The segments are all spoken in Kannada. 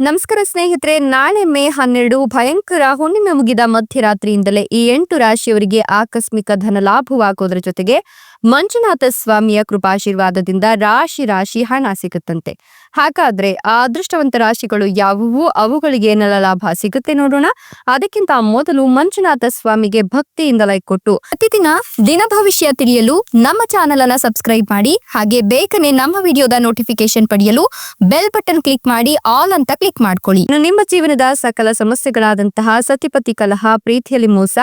ನಮಸ್ಕಾರ ಸ್ನೇಹಿತರೆ, ನಾಳೆ ಮೇ ಹನ್ನೆರಡು, ಭಯಂಕರ ಹುಣ್ಣಿಮೆ ಮುಗಿದ ಮಧ್ಯರಾತ್ರಿಯಿಂದಲೇ ಈ ಎಂಟು ರಾಶಿಯವರಿಗೆ ಆಕಸ್ಮಿಕ ಧನ ಲಾಭವಾಗುವುದರ ಜೊತೆಗೆ ಮಂಜುನಾಥ ಸ್ವಾಮಿಯ ಕೃಪಾಶೀರ್ವಾದದಿಂದ ರಾಶಿ ರಾಶಿ ಹಣ ಸಿಗುತ್ತಂತೆ. ಹಾಗಾದ್ರೆ ಆ ಅದೃಷ್ಟವಂತ ರಾಶಿಗಳು ಯಾವುವು? ಅವುಗಳಿಗೆ ಏನೆಲ್ಲ ಲಾಭ ಸಿಗುತ್ತೆ ನೋಡೋಣ. ಅದಕ್ಕಿಂತ ಮೊದಲು ಮಂಜುನಾಥ ಸ್ವಾಮಿಗೆ ಭಕ್ತಿಯಿಂದ ಲೈಕ್ ಕೊಟ್ಟು ಪ್ರತಿದಿನ ದಿನ ಭವಿಷ್ಯ ತಿಳಿಯಲು ನಮ್ಮ ಚಾನೆಲ್ ಅನ್ನ ಸಬ್ಸ್ಕ್ರೈಬ್ ಮಾಡಿ, ಹಾಗೆ ಬೇಗನೆ ನಮ್ಮ ವಿಡಿಯೋದ ನೋಟಿಫಿಕೇಶನ್ ಪಡೆಯಲು ಬೆಲ್ ಬಟನ್ ಕ್ಲಿಕ್ ಮಾಡಿ, ಆಲ್ ಅಂತ ಕ್ಲಿಕ್ ಮಾಡ್ಕೊಳ್ಳಿ. ನಿಮ್ಮ ಜೀವನದ ಸಕಲ ಸಮಸ್ಯೆಗಳಾದಂತಹ ಸತಿಪತಿ ಕಲಹ, ಪ್ರೀತಿಯಲ್ಲಿ ಮೋಸ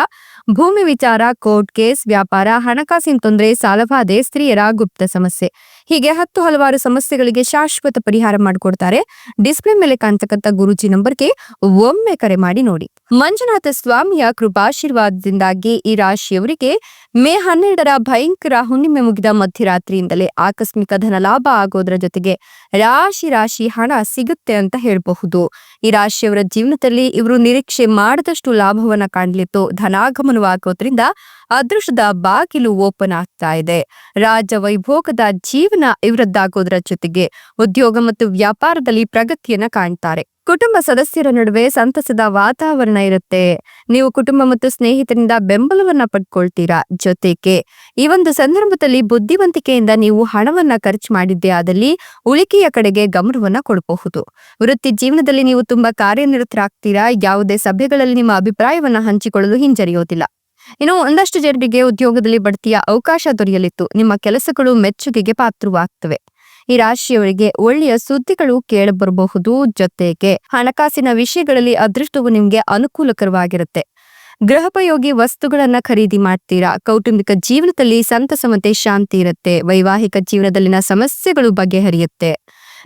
ಭೂಮಿ ವಿಚಾರ, ಕೋರ್ಟ್ ಕೇಸ್, ವ್ಯಾಪಾರ, ಹಣಕಾಸಿನ ತೊಂದರೆ, ಸಾಲಬಾಧೆ, ಸ್ತ್ರೀಯರ ಗುಪ್ತ ಸಮಸ್ಯೆ. ಹೀಗೆ ಹತ್ತು ಹಲವಾರು ಸಮಸ್ಯೆಗಳಿಗೆ ಶಾಶ್ವತ ಪರಿಹಾರ ಮಾಡಿಕೊಡ್ತಾರೆ. ಡಿಸ್ಪ್ಲೇ ಮೇಲೆ ಕಾಣ್ತಕ್ಕಂಥ ಗುರುಜಿ ನಂಬರ್ಗೆ ಒಮ್ಮೆ ಕರೆ ಮಾಡಿ ನೋಡಿ. ಮಂಜುನಾಥ ಸ್ವಾಮಿಯ ಕೃಪಾಶೀರ್ವಾದದಿಂದಾಗಿ ಈ ರಾಶಿಯವರಿಗೆ ಮೇ ಹನ್ನೆರಡರ ಭಯಂಕರ ಹುಣ್ಣಿಮೆ ಮುಗಿದ ಮಧ್ಯರಾತ್ರಿಯಿಂದಲೇ ಆಕಸ್ಮಿಕ ಧನ ಲಾಭ ಆಗೋದ್ರ ಜೊತೆಗೆ ರಾಶಿ ರಾಶಿ ಹಣ ಸಿಗುತ್ತೆ ಅಂತ ಹೇಳಬಹುದು. ಈ ರಾಶಿಯವರ ಜೀವನದಲ್ಲಿ ಇವರು ನಿರೀಕ್ಷೆ ಮಾಡದಷ್ಟು ಲಾಭವನ್ನ ಕಾಣಲಿತ್ತು. ಧನಾಗಮನವಾಗೋದ್ರಿಂದ ಅದೃಷ್ಟದ ಬಾಗಿಲು ಓಪನ್ ಆಗ್ತಾ ಇದೆ. ರಾಜ ವೈಭೋಗದ ಜೀವನ ಇವರದ್ದಾಗೋದ್ರ ಜೊತೆಗೆ ಉದ್ಯೋಗ ಮತ್ತು ವ್ಯಾಪಾರದಲ್ಲಿ ಪ್ರಗತಿಯನ್ನ ಕಾಣ್ತಾರೆ. ಕುಟುಂಬ ಸದಸ್ಯರ ನಡುವೆ ಸಂತಸದ ವಾತಾವರಣ ಇರುತ್ತೆ. ನೀವು ಕುಟುಂಬ ಮತ್ತು ಸ್ನೇಹಿತರಿಂದ ಬೆಂಬಲವನ್ನ ಪಡ್ಕೊಳ್ತೀರಾ? ಜೊತೆಗೆ ಈ ಒಂದು ಸಂದರ್ಭದಲ್ಲಿ ಬುದ್ಧಿವಂತಿಕೆಯಿಂದ ನೀವು ಹಣವನ್ನ ಖರ್ಚು ಮಾಡಿದ್ದೇ ಆದಲ್ಲಿ ಉಳಿಕೆಯ ಕಡೆಗೆ ಗಮನವನ್ನ ಕೊಡಬಹುದು. ವೃತ್ತಿ ಜೀವನದಲ್ಲಿ ನೀವು ತುಂಬಾ ಕಾರ್ಯನಿರತರಾಗ್ತೀರಾ? ಯಾವುದೇ ಸಭೆಗಳಲ್ಲಿ ನಿಮ್ಮ ಅಭಿಪ್ರಾಯವನ್ನ ಹಂಚಿಕೊಳ್ಳಲು ಹಿಂಜರಿಯೋದಿಲ್ಲ. ಇನ್ನು ಒಂದಷ್ಟು ಜನರಿಗೆ ಉದ್ಯೋಗದಲ್ಲಿ ಬಡ್ತಿಯ ಅವಕಾಶ ದೊರೆಯಲಿತ್ತು. ನಿಮ್ಮ ಕೆಲಸಗಳು ಮೆಚ್ಚುಗೆಗೆ ಪಾತ್ರವಾಗ್ತವೆ. ಈ ರಾಶಿಯವರಿಗೆ ಒಳ್ಳೆಯ ಸುದ್ದಿಗಳು ಕೇಳಬರಬಹುದು. ಜೊತೆಗೆ ಹಣಕಾಸಿನ ವಿಷಯಗಳಲ್ಲಿ ಅದೃಷ್ಟವು ನಿಮಗೆ ಅನುಕೂಲಕರವಾಗಿರುತ್ತೆ. ಗೃಹೋಪಯೋಗಿ ವಸ್ತುಗಳನ್ನ ಖರೀದಿ ಮಾಡ್ತೀರಾ? ಕೌಟುಂಬಿಕ ಜೀವನದಲ್ಲಿ ಸಂತಸ ಮತ್ತೆ ಶಾಂತಿ ಇರುತ್ತೆ. ವೈವಾಹಿಕ ಜೀವನದಲ್ಲಿನ ಸಮಸ್ಯೆಗಳು ಬಗೆಹರಿಯುತ್ತೆ.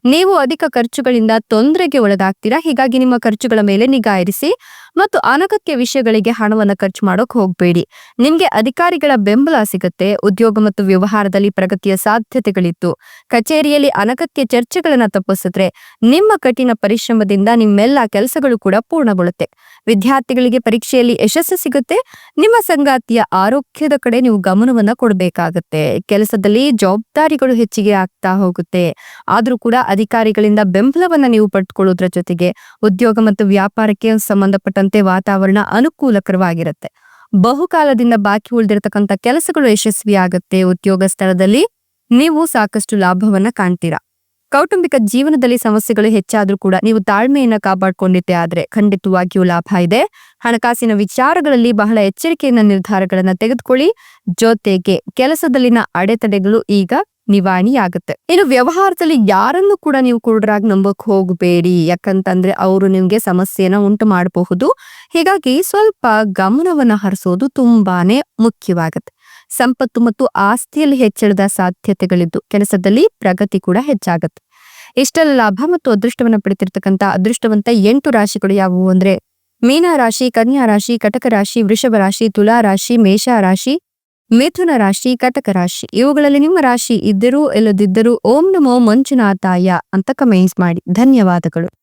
ನೀವು ಅಧಿಕ ಖರ್ಚುಗಳಿಂದ ತೊಂದರೆಗೆ ಒಳಗಾಗ್ತೀರಾ? ಹೀಗಾಗಿ ನಿಮ್ಮ ಖರ್ಚುಗಳ ಮೇಲೆ ನಿಗಾ ಇರಿಸಿ. ಮತ್ತು ಅನಗತ್ಯ ವಿಷಯಗಳಿಗೆ ಹಣವನ್ನ ಖರ್ಚು ಮಾಡೋಕೆ ಹೋಗಬೇಡಿ. ನಿಮಗೆ ಅಧಿಕಾರಿಗಳ ಬೆಂಬಲ ಸಿಗುತ್ತೆ. ಉದ್ಯೋಗ ಮತ್ತು ವ್ಯವಹಾರದಲ್ಲಿ ಪ್ರಗತಿಯ ಸಾಧ್ಯತೆಗಳಿತ್ತು. ಕಚೇರಿಯಲ್ಲಿ ಅನಗತ್ಯ ಚರ್ಚೆಗಳನ್ನು ತಪ್ಪಿಸಿದ್ರೆ ನಿಮ್ಮ ಕಠಿಣ ಪರಿಶ್ರಮದಿಂದ ನಿಮ್ಮೆಲ್ಲ ಕೆಲಸಗಳು ಕೂಡ ಪೂರ್ಣಗೊಳ್ಳುತ್ತೆ. ವಿದ್ಯಾರ್ಥಿಗಳಿಗೆ ಪರೀಕ್ಷೆಯಲ್ಲಿ ಯಶಸ್ಸು ಸಿಗುತ್ತೆ. ನಿಮ್ಮ ಸಂಗಾತಿಯ ಆರೋಗ್ಯದ ಕಡೆ ನೀವು ಗಮನವನ್ನ ಕೊಡಬೇಕಾಗುತ್ತೆ. ಕೆಲಸದಲ್ಲಿ ಜವಾಬ್ದಾರಿಗಳು ಹೆಚ್ಚಿಗೆ ಆಗ್ತಾ ಹೋಗುತ್ತೆ. ಆದ್ರೂ ಕೂಡ ಅಧಿಕಾರಿಗಳಿಂದ ಬೆಂಬಲವನ್ನ ನೀವು ಪಡ್ಕೊಳ್ಳೋದ್ರ ಜೊತೆಗೆ ಉದ್ಯೋಗ ಮತ್ತು ವ್ಯಾಪಾರಕ್ಕೆ ಸಂಬಂಧಪಟ್ಟಂತೆ ವಾತಾವರಣ ಅನುಕೂಲಕರವಾಗಿರುತ್ತೆ. ಬಹುಕಾಲದಿಂದ ಬಾಕಿ ಉಳಿದಿರತಕ್ಕಂಥ ಕೆಲಸಗಳು ಯಶಸ್ವಿ ಆಗುತ್ತೆ ಉದ್ಯೋಗ ಸ್ಥಳದಲ್ಲಿ. ನೀವು ಸಾಕಷ್ಟು ಲಾಭವನ್ನ ಕಾಣ್ತೀರಾ. ಕೌಟುಂಬಿಕ ಜೀವನದಲ್ಲಿ ಸಮಸ್ಯೆಗಳು ಹೆಚ್ಚಾದ್ರೂ ಕೂಡ ನೀವು ತಾಳ್ಮೆಯನ್ನ ಕಾಪಾಡ್ಕೊಂಡಿದ್ದೆ ಆದ್ರೆ ಖಂಡಿತವಾಗಿಯೂ ಲಾಭ ಇದೆ. ಹಣಕಾಸಿನ ವಿಚಾರಗಳಲ್ಲಿ ಬಹಳ ಎಚ್ಚರಿಕೆಯನ್ನ ನಿರ್ಧಾರಗಳನ್ನ ತೆಗೆದುಕೊಳ್ಳಿ. ಜೊತೆಗೆ ಕೆಲಸದಲ್ಲಿನ ಅಡೆತಡೆಗಳು ಈಗ ನಿವಾರಣೆಯಾಗುತ್ತೆ ಇನ್ನು ವ್ಯವಹಾರದಲ್ಲಿ ಯಾರನ್ನು ಕೂಡ ನೀವು ಕುರುಡರಾಗಿ ನಂಬಕ್ ಹೋಗಬೇಡಿ. ಯಾಕಂತಂದ್ರೆ ಅವರು ನಿಮ್ಗೆ ಸಮಸ್ಯೆನ ಉಂಟು ಮಾಡಬಹುದು. ಹೀಗಾಗಿ ಸ್ವಲ್ಪ ಗಮನವನ್ನ ಹರಿಸೋದು ತುಂಬಾನೇ ಮುಖ್ಯವಾಗುತ್ತೆ. ಸಂಪತ್ತು ಮತ್ತು ಆಸ್ತಿಯಲ್ಲಿ ಹೆಚ್ಚಳದ ಸಾಧ್ಯತೆಗಳಿದ್ದು ಕೆಲಸದಲ್ಲಿ ಪ್ರಗತಿ ಕೂಡ ಹೆಚ್ಚಾಗುತ್ತೆ. ಇಷ್ಟೆಲ್ಲ ಲಾಭ ಮತ್ತು ಅದೃಷ್ಟವನ್ನ ಪಡೆದಿರ್ತಕ್ಕಂಥ ಅದೃಷ್ಟವಂತ ಎಂಟು ರಾಶಿಗಳು ಯಾವುವು ಅಂದ್ರೆ ಮೀನ ರಾಶಿ ಕನ್ಯಾ ರಾಶಿ ಕಟಕ ರಾಶಿ ವೃಷಭ ರಾಶಿ ತುಲಾ ರಾಶಿ ಮೇಷ ರಾಶಿ ಮಿಥುನ ರಾಶಿ, ಕಟಕ ರಾಶಿ. ಇವುಗಳಲ್ಲಿ ನಿಮ್ಮ ರಾಶಿ ಇದ್ದರೂ, ಇಲ್ಲದಿದ್ದರೂ, ಓಂ ನಮೋ ಮಂಜುನಾಥಾಯ ಅಂತ ಕಮೆಂಟ್ಸ್ ಮಾಡಿ. ಧನ್ಯವಾದಗಳು.